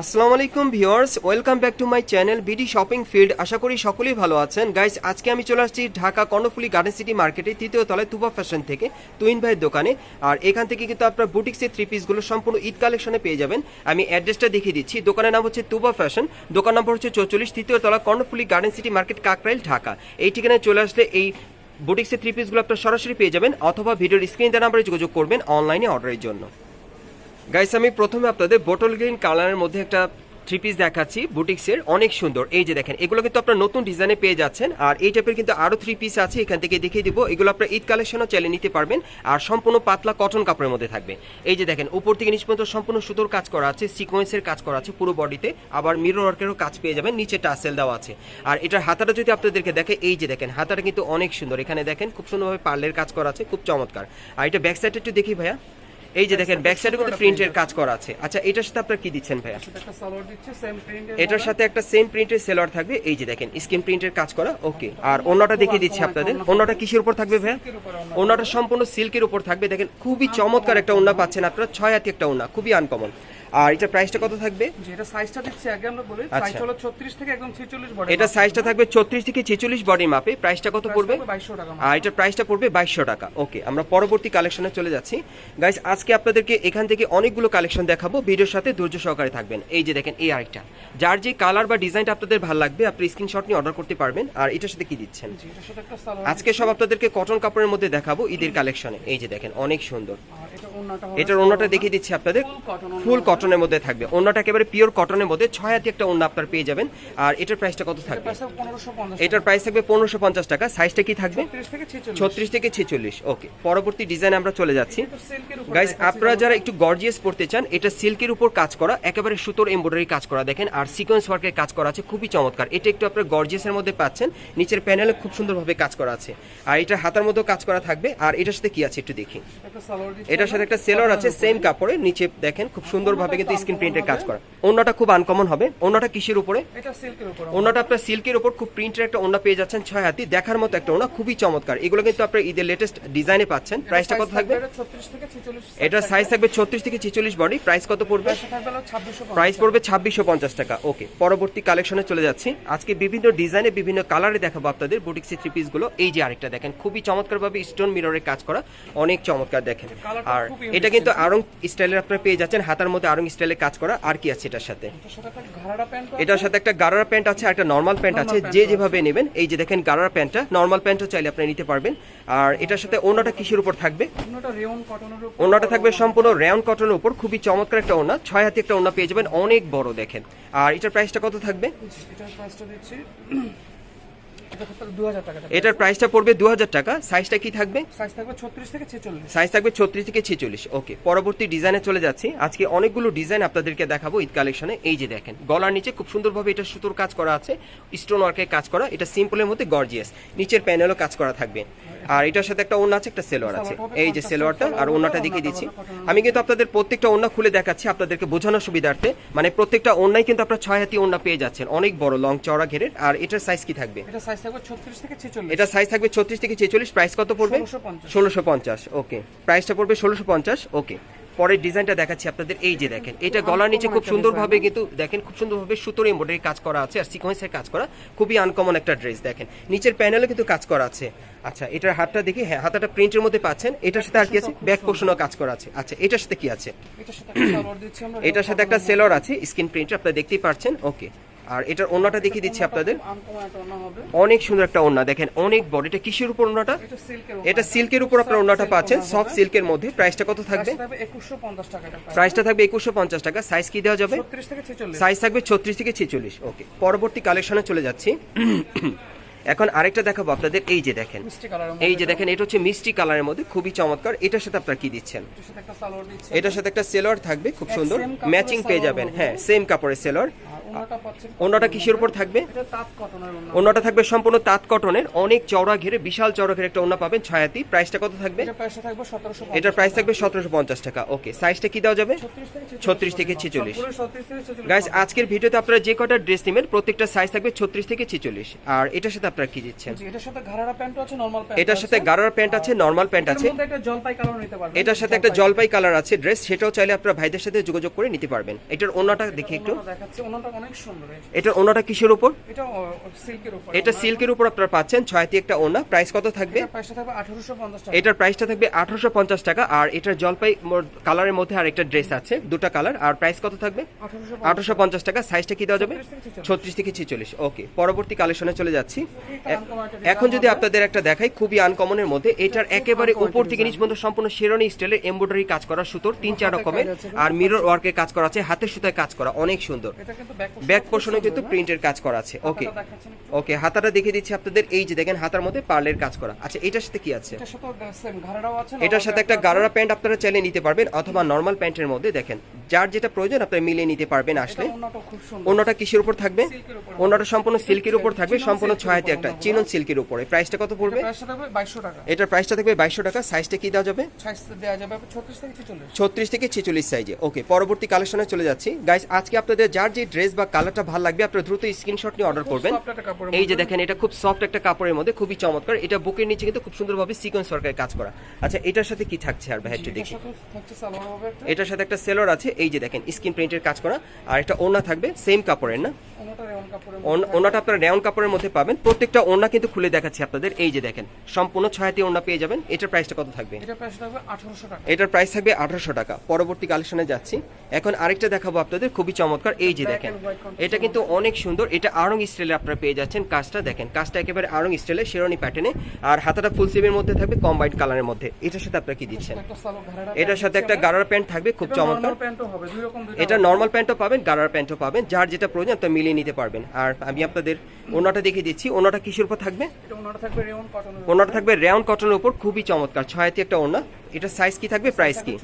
আসসালামু আলাইকুম viewers, welcome back to my channel BD shopping field আশা করি সকলেই ভালো আছেন। গাইস, আজকে আমি চলে আসছি ঢাকা কর্ণফুলি গার্ডেন সিটি মার্কেটে তৃতীয় তলায় তুবা ফ্যাশন থেকে তুইন ভাইয়ের দোকানে। আর এখান থেকে কিন্তু আপনার বুটিক্সের থ্রি পিসগুলো সম্পূর্ণ ঈদ কালেকশনে পেয়ে যাবেন। আমি অ্যাড্রেসটা দেখিয়ে দিচ্ছি। দোকানের নাম হচ্ছে তুবা ফ্যাশন দোকান নম্বর হচ্ছে চৌচল্লিশ, তৃতীয় তলা Karnaphuli garden city market Kakrail, Dhaka. এই ঠিকানায় চলে আসলে এই বুটিক্সের থ্রি পিসগুলো আপনার সরাসরি পেয়ে যাবেন। অথবা ভিডিওর স্ক্রিন দেওয়া নাম্বারে যোগাযোগ করবেন অনলাইনে অর্ডারের জন্য। গাইস আমি প্রথমে আপনাদের বোটল গ্রিন কালারের মধ্যে একটা থ্রি পিস দেখাচ্ছি বুটিক্সের অনেক সুন্দর। এই যে দেখেন, এগুলো কিন্তু আপনার নতুন ডিজাইনে পেয়ে যাচ্ছেন, আর এই টাইপের কিন্তু আরও থ্রি পিস আছে, এখান থেকে দেখিয়ে দিব। এগুলো আপনার ঈদ কালেকশনও চাইলে নিতে পারবেন, আর সম্পূর্ণ পাতলা কটন কাপড়ের মধ্যে থাকবে। এই যে দেখেন, উপর থেকে নিচ পর্যন্ত সম্পূর্ণ সুতোর কাজ করা আছে সিকোয়েন্সের কাজ করা আছে পুরো বডিতে আবার মিরর ওয়ার্কেরও কাজ পেয়ে যাবেন, নিচে টাসেল দেওয়া আছে। আর এটার হাতাটা যদি আপনাদেরকে দেখে, এই যে দেখেন, হাতাটা কিন্তু অনেক সুন্দর। এখানে দেখেন, খুব সুন্দরভাবে পার্লের কাজ করা আছে, খুব চমৎকার। আর এটা ব্যাক সাইডটা একটু দেখি ভাইয়া। এই যে দেখেন ব্যাক সাইডে কিন্তু প্রিন্টের কাজ করা আছে। আচ্ছা এটার সাথে আপনারা কি দিচ্ছেন ভাইয়া? সেটা একটা সালোয়ার দিচ্ছে সেম প্রিন্টের এটার সাথে একটা সেম প্রিন্টের সেলার থাকবে। এই যে দেখেন স্কিন প্রিন্টের কাজ করা ওকে আর অন্যটা দেখিয়ে দিচ্ছি আপনাদের। অন্যটা কিসের উপর থাকবে ভাইয়া? অন্যটা। সম্পূর্ণ সিল্কের উপর থাকবে। দেখেন খুবই চমৎকার একটা ওন্না পাচ্ছেন আপনারা ছয় হাতি একটা ওন্না খুবই আনকমন আর এটা প্রাইসটা কত থাকবে? যেটা সাইজটা দিচ্ছে আগে আমরা বলি আচ্ছা। সাইজ হলো 36 থেকে একদম 46 বডি এটা সাইজটা থাকবে ছত্রিশ থেকে ছেচল্লিশ বডি মাপে প্রাইসটা কত পড়বে? 2200 টাকা আর এটা প্রাইসটা পড়বে বাইশশো টাকা। ওকে আমরা পরবর্তী কালেকশনে চলে যাচ্ছি। গাইস আজকে আপনাদেরকে এখান থেকে অনেকগুলো কালেকশন দেখাবো। ভিডিওর সাথে ধৈর্য সহকারে থাকবেন। এই যে দেখেন এই আরেকটা। যার যে কালার বা ডিজাইনটা আপনাদের ভালো লাগবে আপনি স্ক্রিনশট নিয়ে অর্ডার করতে পারবেন। আর এটার সাথে কি দিচ্ছেন? জি এটার সাথে একটা সালোয়ার আজকে সব আপনাদেরকে কটন কাপড়ের মধ্যে দেখাবো ঈদের কালেকশনে এই যে দেখেন অনেক সুন্দর। এটা এটার ওন্নাটা দেখিয়ে দিচ্ছি আপনাদের। ফুল কটন কটনের মধ্যে থাকবে। ওন্নাটা একেবারে পিওর কটনের মধ্যে। ছয় হাতি একটা ওন্না আপনার পেয়ে যাবেন। আর এটার প্রাইসটা কত থাকবে? এটার প্রাইস থাকবে পনেরোশো পঞ্চাশ টাকা। সাইজটা কি থাকবে? 30 থেকে 46 ছত্রিশ থেকে ছেচল্লিশ। ওকে পরবর্তী ডিজাইন আমরা চলে যাচ্ছি। দেখাচ্ছি। আপনারা যারা একটু গর্জিয়াস পড়তে চান এটা সিল্কের উপর কাজ করা একেবারে সুতোর এমব্রয়ডারি কাজ করা দেখেন। আর সিকোয়েন্স ওয়ার্কের কাজ করা আছে খুবই চমৎকার। এটা একটু আপনার গর্জিয়াসের মধ্যে পাচ্ছেন। নিচের প্যানেলে খুব সুন্দরভাবে কাজ করা আছে। আর এটা হাতার মধ্যেও কাজ করা থাকবে। আর এটার সাথে কি আছে একটু দেখি। এটার সাথে একটা সেলর আছে সেম কাপড়ে নিচে দেখেন খুব সুন্দরভাবে কিন্তু স্ক্রিন প্রিন্টের কাজ করা। অন্যটা খুব আনকমন হবে। অন্যটা কিসের উপরে? এটা সিল্কের উপর। ওনাটা আপনার সিল্কের উপর খুব প্রিন্টের একটা ওনা পেয়ে যাচ্ছেন ছয় হাতি। দেখার মতো একটা ওনা খুবই চমৎকার। এগুলো কিন্তু আপনার ঈদের লেটেস্ট ডিজাইনে পাচ্ছেন। প্রাইসটা কত থাকবে? এটা 36 থেকে 46 এটা সাইজ থাকবে ছত্রিশ থেকে ছেচল্লিশ বডি প্রাইস কত পড়বে? এটা থাকবে 2650 প্রাইস পড়বে ছাব্বিশশো পঞ্চাশ টাকা। ওকে পরবর্তী কালেকশনে চলে যাচ্ছি। আজকে বিভিন্ন ডিজাইনে বিভিন্ন কালারে দেখাবো আপনাদের বুটিক্সি থ্রি পিসগুলো এই যে আরেকটা দেখেন খুবই চমৎকারভাবে স্টোন মিররের কাজ করা। অনেক চমৎকার দেখেন। আর এটা কিন্তু আরং স্টাইলের আপনারা পেয়ে যাচ্ছেন। হাতার মধ্যে আরং স্টাইলের কাজ করা আর কি আছে এটার সাথে? এটার সাথে একটা গারারা প্যান্ট আছে। একটা নর্মাল প্যান্ট আছে। যে যেভাবে নেবেন এই যে দেখেন গারারা প্যান্টটা নর্মাল প্যান্টও চাইলে আপনি নিতে পারবেন। আর এটার সাথে ওনাটা কিসের উপর থাকবে? ওন্নাটা রেয়ন কটনের উপর। ওনাটা থাকবে সম্পূর্ণ রেয়ন কটনের উপর। খুবই চমৎকার একটা ওনা ছয় হাতি একটা ওনা পেয়ে যাবেন অনেক বড় দেখেন। আর এটার প্রাইসটা কত থাকবে? এটার প্রাইসটা দিচ্ছি এটা থাকবে 2000 টাকা এটার প্রাইসটা পড়বে দু হাজার টাকা সাইজটা কি থাকবে? সাইজ থাকবে 36 থেকে 46 সাইজ থাকবে ছত্রিশ থেকে ছেচল্লিশ। ওকে পরবর্তী ডিজাইনে চলে যাচ্ছি। আজকে অনেকগুলো ডিজাইন আপনাদেরকে দেখাবো ঈদ কালেকশনে এই যে দেখেন গলার নিচে খুব সুন্দরভাবে এটা সুতোর কাজ করা আছে স্টোন ওয়ার্কের কাজ করা। এটা সিম্পলের মধ্যে গর্জিয়াস নিচের প্যানেলও কাজ করা থাকবে। আর এটার সাথে একটা ওন্না আছে একটা সেলোয়ার আছে। এই যে সেলোয়ারটা আর ওন্নাটা দেখিয়ে দিচ্ছি। আমি কিন্তু আপনাদের প্রত্যেকটা ওন্না খুলে দেখাচ্ছি আপনাদেরকে বোঝানোর সুবিধার্থে। মানে প্রত্যেকটা ওন্নাই কিন্তু আপনার ছয় হাতি ওন্না পেয়ে যাচ্ছেন। অনেক বড় লং চওড়া ঘেরের। আর এটার সাইজ কি থাকবে? এটা সাইজ থাকবে 36 থেকে 46 এটা সাইজ থাকবে ছত্রিশ থেকে ছেচল্লিশ প্রাইস কত পড়বে? 1650 ষোলোশো পঞ্চাশ ওকে প্রাইসটা পড়বে ষোলোশো পঞ্চাশ ওকে পরের ডিজাইনটা দেখাচ্ছি আপনাদের এই যে দেখেন এটা গলার নিচে খুব সুন্দরভাবে কিন্তু দেখেন খুব সুন্দরভাবে সুতোর এমব্রয়ডারি কাজ করা আছে আর সিকোয়েন্সের কাজ করা খুবই আনকমন একটা ড্রেস দেখেন। নিচের প্যানেলে কিন্তু কাজ করা আছে। আচ্ছা এটার হাতটা দেখি হ্যাঁ হাতাটা প্রিন্টের মধ্যে পাচ্ছেন এটার সাথে আর কি আছে? ব্যাক পোর্শনও কাজ করা আছে। আচ্ছা এটার সাথে কি আছে? এটার সাথে একটা সেলর আছে স্ক্রিন প্রিন্টার আপনারা দেখতেই পাচ্ছেন ওকে আর এটার ওন্নাটা দেখিয়ে দিচ্ছি আপনাদের। অনেক সুন্দর একটা ওন্না দেখেন অনেক বড়। এটা কিসের উপর ওন্নাটা এটা সিল্কের উপর। আপনার ওন্নাটা পাচ্ছেন সফট সিল্কের মধ্যে। প্রাইসটা কত থাকবে? থাকবে 2150 টাকা এটা প্রাইস প্রাইসটা থাকবে একুশশো পঞ্চাশ টাকা। সাইজ কি দেওয়া যাবে? 36 থেকে 46 সাইজ থাকবে ছত্রিশ থেকে ছেচল্লিশ। ওকে পরবর্তী কালেকশনে চলে যাচ্ছি। এখন আরেকটা দেখাবো আপনাদের। এই যে দেখেন এই যে দেখেন এটা হচ্ছে মিষ্টি কালারের মধ্যে। খুবই চমৎকার। এটার সাথে আপনারা কি দিচ্ছেন? এটার সাথে একটা সালোয়ার থাকবে খুব সুন্দর। ম্যাচিং পেয়ে যাবেন। হ্যাঁ সেম কাপড়ের ওনাটা পাচ্ছেন অন্যটা কিসের উপর থাকবে? অন্যটা থাকবে সম্পূর্ণ তাঁত কটনের। অনেক চওড়া ঘেরে বিশাল চওড়া ঘেরে একটা ওনা পাবেন ছায়াতি। প্রাইসটা কত থাকবে? এটার প্রাইস থাকবে সতেরোশো পঞ্চাশ টাকা। ওকে সাইজটা কি দেওয়া যাবে? ছত্রিশ থেকে থেকে 46 ছত্রিশ থেকে ছেচল্লিশ গাইস আজকের ভিডিওতে আপনারা যে কটা ড্রেস নেবেন প্রত্যেকটা সাইজ থাকবে ছত্রিশ থেকে ছেচল্লিশ। আর এটার সাথে আপনারা কি দিচ্ছেন? এটার সাথে ঘাড়ারা প্যান্ট আছে নরমাল প্যান্ট এটার সাথে গারার প্যান্ট আছে নর্মাল প্যান্ট আছে। একটা জলপাই কালার নিতে পারবেন। এটার সাথে একটা জলপাই কালার আছে ড্রেস সেটাও চাইলে আপনারা ভাইদের সাথে যোগাযোগ করে নিতে পারবেন। এটার ওনাটা দেখি একটু। অনেক সুন্দর। এটার ওনাটা কিসের উপর? এটা সিল্কের উপর। এটা সিল্কের উপর আপনারা পাচ্ছেন ছয়টি একটা ওনা প্রাইস কত থাকবে? এটা পয়সা থাকবে আঠারোশো পঞ্চাশ টাকা। এটার প্রাইসটা থাকবে আঠারোশো পঞ্চাশ টাকা আর এটার জলপাই কালারের মধ্যে আর একটা ড্রেস আছে দুটো কালার আর প্রাইস কত থাকবে? আঠারোশো আঠারোশো পঞ্চাশ টাকা সাইজটা কি দেওয়া যাবে? 36 থেকে 46 ছত্রিশ থেকে ছেচল্লিশ ওকে পরবর্তী কালেকশনে চলে যাচ্ছি। এখন যদি আপনাদের একটা দেখাই খুবই আনকমনের মধ্যে এটার একেবারে উপর থেকে নিচ পর্যন্ত সম্পূর্ণ শেরনি স্টাইলের এমব্রয়ডারি কাজ করা সুতোর তিন চার রকমের আর মিরর ওয়ার্কের কাজ করা আছে হাতের সুতায় কাজ করা অনেক সুন্দর। এটা কিন্তু ব্যাক পোর্শনে কিন্তু প্রিন্টের কাজ করা আছে। ওকে ওকে হাতাটা দেখিয়ে দিচ্ছি আপনাদের। এই যে দেখেন হাতার মধ্যে পার্লের কাজ করা। আচ্ছা এটার সাথে কি আছে? এটার সাথে আছে এটার সাথে একটা গারারা প্যান্ট আপনারা চাইলে নিতে পারবেন অথবা নর্মাল প্যান্টের মধ্যে দেখেন। যার যেটা প্রয়োজন আপনারা মিলিয়ে নিতে পারবেন আসলে। অন্যটা কিসের উপর থাকবে? অন্যটা সম্পূর্ণ সিল্কের উপর থাকবে সম্পূর্ণ ছয়াতে একটা চিনন সিল্কের উপরে। প্রাইসটা কত পড়বে? এটার প্রাইসটা থাকবে বাইশশো টাকা। সাইজটা কি দেওয়া যাবে? ছত্রিশ থেকে ছেচল্লিশ। সাইজে ওকে পরবর্তী কালেকশনে চলে যাচ্ছি। গাইস আজকে আপনাদের যার যে ড্রেস বা কালারটা ভালো লাগবে আপনারা দ্রুত স্ক্রিনশট নিয়ে অর্ডার করবেন। এই যে দেখেন এটা খুব সফট একটা কাপড়ের মধ্যে খুবই চমৎকার। এটা বুকের নিচে কিন্তু খুব সুন্দরভাবে সিকোয়েন্স সরকারের কাজ করা। আচ্ছা এটার সাথে কি থাকছে আর ভাই একটু দেখি। এটার সাথে একটা সেলর আছে এই যে দেখেন স্কিন প্রিন্টের কাজ করা আর একটা ওনা থাকবে সেম কাপড়ের না? ওনাটা আপনারা রেয়ন কাপড়ের মধ্যে পাবেন। প্রত্যেকটা ওনা কিন্তু খুলে দেখাচ্ছি আপনাদের। এই যে দেখেন সম্পূর্ণ ছয়াতি ওনা পেয়ে যাবেন। এটার প্রাইসটা কত থাকবে? এটার প্রাইস থাকবে আঠারোশো টাকা। পরবর্তী কালেকশনে যাচ্ছি। এখন আরেকটা দেখাবো আপনাদের খুবই চমৎকার। এই যে দেখেন এটা কিন্তু অনেক সুন্দর। এটা আরং স্টাইলে আপনারা পেয়ে যাচ্ছেন কাজটা। দেখেন কাজটা একেবারে আরং স্টাইলে শেরনি প্যাটার্নে আর হাতাটা ফুল স্লিভের মধ্যে থাকবে কম্বাইন্ড কালারের মধ্যে। এটার সাথে আপনারা কি দিচ্ছেন? এটার সাথে একটা গারার প্যান্ট থাকবে খুব চমৎকার। প্যান্টও হবে দুই রকম এটা নর্মাল প্যান্টও পাবেন গারার প্যান্টও পাবেন যার যেটা প্রয়োজন আপনারা মিলিয়ে নিতে পারবেন। আর আমি আপনাদের ওনাটা দেখিয়ে দিচ্ছি ওনাটা কিসের উপর থাকবে? এটা ওনাটা থাকবে রেওন কটনের ওনাটা থাকবে রেয়ন কটনের উপর খুবই চমৎকার ছয়াতি একটা ওনা এটা সাইজ কি থাকবে? প্রাইস কি?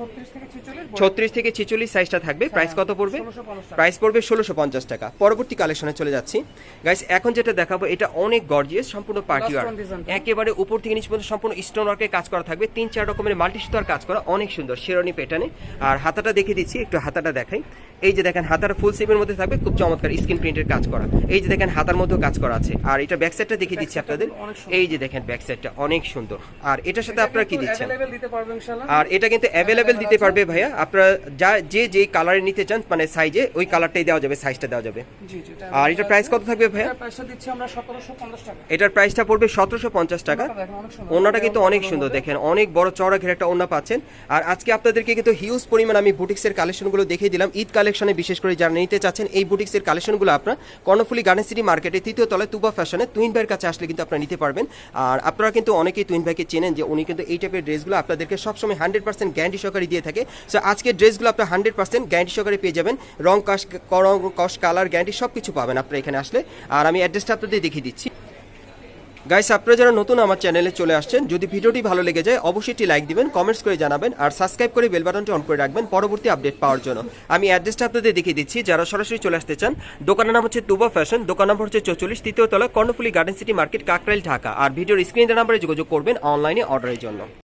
ছত্রিশ থেকে ছেচল্লিশ সাইজটা থাকবে। প্রাইস কত পড়বে? প্রাইস পড়বে ষোলোশো পঞ্চাশ টাকা। পরবর্তী কালেকশনে চলে যাচ্ছি। গাইস এখন যেটা দেখাবো এটা অনেক গর্জিয়াস সম্পূর্ণ পার্টি ওয়ার one design টা। একেবারে উপর থেকে নিচ পর্যন্ত সম্পূর্ণ স্টোন ওয়ার্কের কাজ করা থাকবে। তিন চার রকমের মাল্টি সুতার কাজ করা অনেক সুন্দর। শেরনি প্যাটার্নে আর হাতাটা দেখে দিচ্ছি একটু হাতাটা দেখাই। এই যে দেখেন হাতার ফুল সিপের মধ্যে থাকবে খুব চমৎকার স্ক্রিন প্রিন্টের কাজ করা। এই যে দেখেন হাতার মধ্যেও কাজ করা আছে। আর এটা ব্যাক সাইডটা দেখিয়ে দিচ্ছি আপনাদের। এই যে দেখেন ব্যাক সাইডটা অনেক সুন্দর। আর এটার সাথে আপনারা কি দিচ্ছেন? আর এটা কিন্তু অ্যাভেলেবেল দিতে পারবে ভাইয়া। আপনারা যা যে যে কালারে নিতে চান মানে সাইজে ওই কালারটাই দেওয়া যাবে সাইজটা দেওয়া যাবে। জি জি আর এটা প্রাইস কত থাকবে ভাইয়া? এটার প্রাইসটা পড়বে সতেরোশো পঞ্চাশ টাকা। ওনাটা কিন্তু অনেক সুন্দর দেখেন অনেক বড় চড়া ঘের একটা ওনা পাচ্ছেন। আর আজকে আপনাদেরকে কিন্তু হিউজ পরিমাণ আমি বুটিক্সের কালেকশনগুলো দেখিয়ে দিলাম। ঈদ কালেকশনে বিশেষ করে যারা নিতে চাচ্ছেন এই বুটিক্সের কালেকশনগুলো আপনার কর্ণফুলি গার্ডেন সিটি মার্কেটে তৃতীয় তলায় তুবা ফ্যাশনে তুইন ভাইয়ের কাছে আসলে কিন্তু আপনারা নিতে পারবেন। আর আপনারা কিন্তু অনেকেই তুইন ভাইকে চেনেন যে উনি কিন্তু এই টাইপের ড্রেসগুলো আপনাদেরকে সবসময় হান্ড্রেড পার্সেন্ট গ্যারান্টি সহকারে দিয়ে থাকে। সো আজকের ড্রেসগুলো আপনার হান্ড্রেড পার্সেন্ট গ্যারান্টি সহকারে পেয়ে যাবেন। রং, কাশ রং, কস কালার গ্যারান্টি সব কিছু পাবেন আপনারা এখানে আসলে। আর আমি অ্যাড্রেসটা আপনাদের দেখিয়ে দিচ্ছি। গাইস আপনারা যারা নতুন আমার চ্যানেলে চলে আসছেন, যদি ভিডিওটি ভালো লেগে যায়, অবশ্যই একটি লাইক দিবেন কমেন্টস করে জানাবেন, আর সাবস্ক্রাইব করে বেল বাটনটি অন করে রাখবেন পরবর্তী আপডেট পাওয়ার জন্য। আমি অ্যাড্রেসটা আপনাদের দেখিয়ে দিচ্ছি, যারা সরাসরি চলে আসতে চান, দোকানের নাম হচ্ছে তুবা ফ্যাশন দোকান নাম্বার হচ্ছে চৌচল্লিশ, তৃতীয় তলা Karnaphuli garden city market Kakrail Dhaka আর ভিডিওর স্ক্রিনের নাম্বারে যোগাযোগ করবেন অনলাইনে অর্ডারের জন্য।